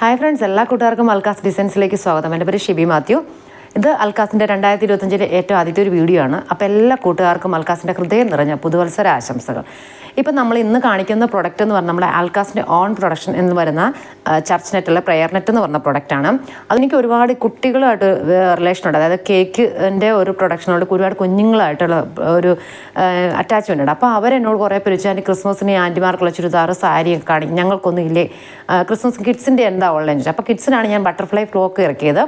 Hi friends എല്ലാ കൂട്ടുകാർക്കും അൽക്കാസ് ഡിസൈൻസിലേക്ക് സ്വാഗതം. എന്റെ പേര് ഷിബി മാത്യു. ഇത് അൽക്കാസിന്റെ രണ്ടായിരത്തി ഇരുപത്തഞ്ചിലെ ഏറ്റവും ആദ്യത്തെ ഒരു വീഡിയോ ആണ്. അപ്പോൾ എല്ലാ കൂട്ടുകാർക്കും അൽക്കാസിന്റെ ഹൃദയം നിറഞ്ഞ പുതുവത്സര ആശംസകൾ. ഇപ്പം നമ്മൾ ഇന്ന് കാണിക്കുന്ന പ്രൊഡക്റ്റ് എന്ന് പറഞ്ഞാൽ നമ്മുടെ ആൽക്കാസിന്റെ ഓൺ പ്രൊഡക്ഷൻ എന്ന് പറയുന്ന ചർച്ച് നെറ്റുള്ള പ്രെയർ നെറ്റ് എന്ന് പറഞ്ഞ പ്രൊഡക്റ്റാണ് അതെനിക്ക് ഒരുപാട് കുട്ടികളുമായിട്ട് റിലേഷൻ ഉണ്ട്. അതായത് കേക്കിന്റെ ഒരു പ്രൊഡക്ഷനോട് ഒരുപാട് കുഞ്ഞുങ്ങളായിട്ടുള്ള ഒരു അറ്റാച്ച്മെന്റ് ഉണ്ട്. അപ്പോൾ അവരെന്നോട് കുറേ പേര് ക്രിസ്മസിന് ആന്റിമാർക്കുള്ള ചുരിദാർ സാരിയൊക്കെ കാണി ഞങ്ങൾക്കൊന്നും ഇല്ലേ? ക്രിസ്മസ് കിഡ്സിന്റെ എന്താ ഉള്ളതെന്ന് അപ്പോൾ കിഡ്സിനാണ് ഞാൻ ബട്ടർഫ്ലൈ ഫ്ലോക്ക് ഇറക്കിയത്.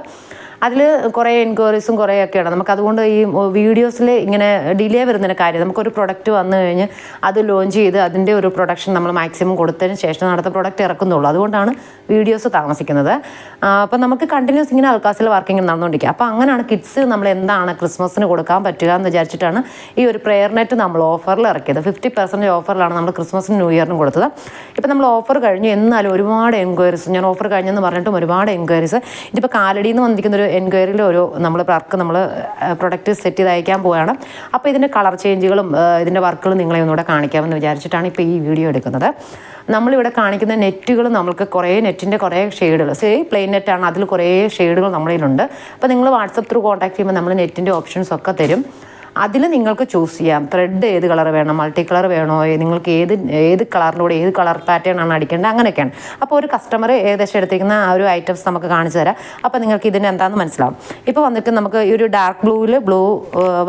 അതിൽ കുറേ എൻക്വയറീസും കുറേ ഒക്കെയാണ് നമുക്ക് അതുകൊണ്ട് ഈ വീഡിയോസിൽ ഇങ്ങനെ ഡിലേ വരുന്നതിന് കാര്യം. നമുക്കൊരു പ്രൊഡക്റ്റ് വന്നു കഴിഞ്ഞ് അത് ലോഞ്ച് ചെയ്ത് അതിന്റെ ഒരു പ്രൊഡക്ഷൻ നമ്മൾ മാക്സിമം കൊടുത്തതിന് ശേഷം അടുത്ത പ്രൊഡക്റ്റ് ഇറക്കുന്നുള്ളൂ. അതുകൊണ്ടാണ് വീഡിയോസ് താമസിക്കുന്നത്. അപ്പം നമുക്ക് കണ്ടിന്യൂസ് ഇങ്ങനെ അൽക്കാസിൽ വർക്കിംഗ് നടന്നുകൊണ്ടിരിക്കുക. അപ്പോൾ അങ്ങനെയാണ് കിഡ്സ് നമ്മൾ എന്താണ് ക്രിസ്മസിന് കൊടുക്കാൻ പറ്റുക എന്ന് വിചാരിച്ചിട്ടാണ് ഈ ഒരു പ്രെയർ നെറ്റ് നമ്മൾ ഓഫറിൽ ഇറക്കിയത്. ഫിഫ്റ്റി പെർസെന്റേജ് ഓഫറിലാണ് നമ്മൾ ക്രിസ്മസിനും ന്യൂ ഇയറിനും കൊടുത്തത്. ഇപ്പം നമ്മൾ ഓഫർ കഴിഞ്ഞു. എന്നാലും ഒരുപാട് എൻക്വയറീസ് ഞാൻ ഓഫർ കഴിഞ്ഞെന്ന് പറഞ്ഞിട്ടും ഒരുപാട് എൻക്വയറീസ് ഇതിപ്പോൾ കാലടിയിൽ നിന്ന് വന്നിരിക്കുന്ന ഒരു എൻക്വയറിയിൽ ഒരു നമ്മൾ വർക്ക് നമ്മൾ പ്രൊഡക്റ്റ് സെറ്റ് ചെയ്ത് അയക്കാൻ പോവുകയാണ് അപ്പോൾ ഇതിന്റെ കളർ ചേഞ്ചുകളും ഇതിന്റെ വർക്കുകളും നിങ്ങളെ ഒന്നുകൂടെ കാണിക്കാമെന്ന് വിചാരിച്ചിട്ടാണ് ഇപ്പോൾ ഈ വീഡിയോ എടുക്കുന്നത്. നമ്മളിവിടെ കാണിക്കുന്ന നെറ്റുകൾ നമ്മൾക്ക് കുറേ നെറ്റിന്റെ കുറേ ഷെയ്ഡുകൾ സേ പ്ലെയിൻ നെറ്റാണ് അതിൽ കുറേ ഷെയ്ഡുകൾ നമ്മളിലുണ്ട്. അപ്പോൾ നിങ്ങൾ വാട്സപ്പ് ത്രൂ കോൺടാക്ട് ചെയ്യുമ്പോൾ നമ്മൾ നെറ്റിന്റെ ഓപ്ഷൻസ് ഒക്കെ തരും. അതിൽ നിങ്ങൾക്ക് ചൂസ് ചെയ്യാം. ത്രെഡ് ഏത് കളർ വേണം മൾട്ടി കളർ വേണോ നിങ്ങൾക്ക് ഏത് ഏത് കളറിലൂടെ ഏത് കളർ പാറ്റേൺ ആണ് അടിക്കേണ്ടത് അങ്ങനെയൊക്കെയാണ്. അപ്പോൾ ഒരു കസ്റ്റമർ ഏകദേശം എടുത്തിരിക്കുന്ന ആ ഒരു ഐറ്റംസ് നമുക്ക് കാണിച്ചു തരാം. അപ്പോൾ നിങ്ങൾക്ക് ഇതിന് എന്താണെന്ന് മനസ്സിലാവും. ഇപ്പോൾ വന്നിട്ട് നമുക്ക് ഈ ഒരു ഡാർക്ക് ബ്ലൂവിൽ ബ്ലൂ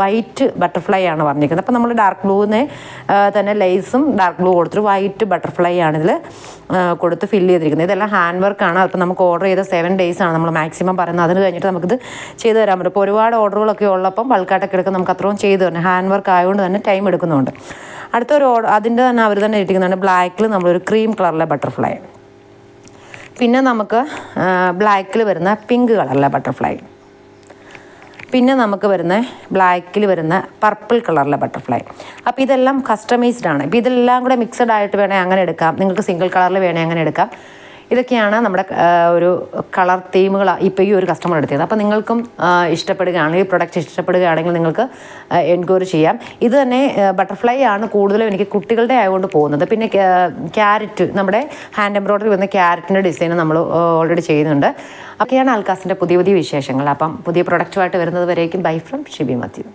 വൈറ്റ് ബട്ടർഫ്ലൈ ആണ് പറഞ്ഞിരിക്കുന്നത് അപ്പോൾ നമ്മൾ ഡാർക്ക് ബ്ലൂവിനെ തന്നെ ലേസും ഡാർക്ക് ബ്ലൂ കൊടുത്തിട്ട് വൈറ്റ് ബട്ടർഫ്ലൈ ആണ് ഇതിൽ കൊടുത്ത് ഫില്ല് ചെയ്തിരിക്കുന്നത്. ഇതെല്ലാം ഹാൻഡ് വർക്കാണ് അപ്പോൾ നമുക്ക് ഓർഡർ ചെയ്ത സെവൻ ഡേയ്സ് ആണ്. നമ്മൾ മാക്സിമം പറയുന്നത്. അതിന് കഴിഞ്ഞിട്ട് നമുക്കിത് ചെയ്തു തരാൻ പറ്റും. ഇപ്പോൾ ഒരുപാട് ഓർഡറുകളൊക്കെ ഉള്ളപ്പം ബൾക്കായിട്ടൊക്കെ എടുക്കാൻ നമുക്ക് അത്രയും ചെയ്തു തന്നെ ഹാൻഡ് വർക്ക് ആയതുകൊണ്ട് തന്നെ ടൈം എടുക്കുന്നുണ്ട്. അടുത്ത ഒരു ഓർഡർ അതിന്റെ തന്നെ അവർ തന്നെ ഇട്ടിരിക്കുന്നുണ്ട് ബ്ലാക്കിൽ നമ്മളൊരു ക്രീം കളറിലെ ബട്ടർഫ്ലൈ പിന്നെ നമുക്ക് ബ്ലാക്കിൽ വരുന്ന പിങ്ക് കളറിലെ ബട്ടർഫ്ലൈ പിന്നെ നമുക്ക് വരുന്ന ബ്ലാക്കിൽ വരുന്ന പർപ്പിൾ കളറിലെ ബട്ടർഫ്ലൈ അപ്പോൾ ഇതെല്ലാം കസ്റ്റമൈസ്ഡ് ആണ്. ഇപ്പോൾ ഇതെല്ലാം കൂടെ മിക്സഡ് ആയിട്ട് വേണേൽ അങ്ങനെ എടുക്കാം. നിങ്ങൾക്ക് സിംഗിൾ കളറിൽ വേണേൽ അങ്ങനെ എടുക്കാം. ഇതൊക്കെയാണ് നമ്മുടെ ഒരു കളർ തീമുകൾ ഇപ്പോൾ ഈ ഒരു കസ്റ്റമർ എടുത്തത് അപ്പോൾ നിങ്ങൾക്കും ഇഷ്ടപ്പെടുകയാണെങ്കിൽ പ്രൊഡക്റ്റ് ഇഷ്ടപ്പെടുകയാണെങ്കിൽ നിങ്ങൾക്ക് എൻക്വയറി ചെയ്യാം. ഇത് തന്നെ ബട്ടർഫ്ലൈ ആണ് കൂടുതലും എനിക്ക് കുട്ടികളുടെ ആയതുകൊണ്ട് പോകുന്നത്. പിന്നെ ക്യാരറ്റ് നമ്മുടെ ഹാൻഡ് എംബ്രോയ്ഡറി വന്ന ക്യാരറ്റിന്റെ ഡിസൈൻ നമ്മൾ ഓൾറെഡി ചെയ്യുന്നുണ്ട്. ഒക്കെയാണ് ആൽക്കാസിന്റെ പുതിയ പുതിയ വിശേഷങ്ങൾ. അപ്പം പുതിയ പ്രൊഡക്റ്റുമായിട്ട് വരുന്നത് വരേക്കും. Bye from Shibi Mathew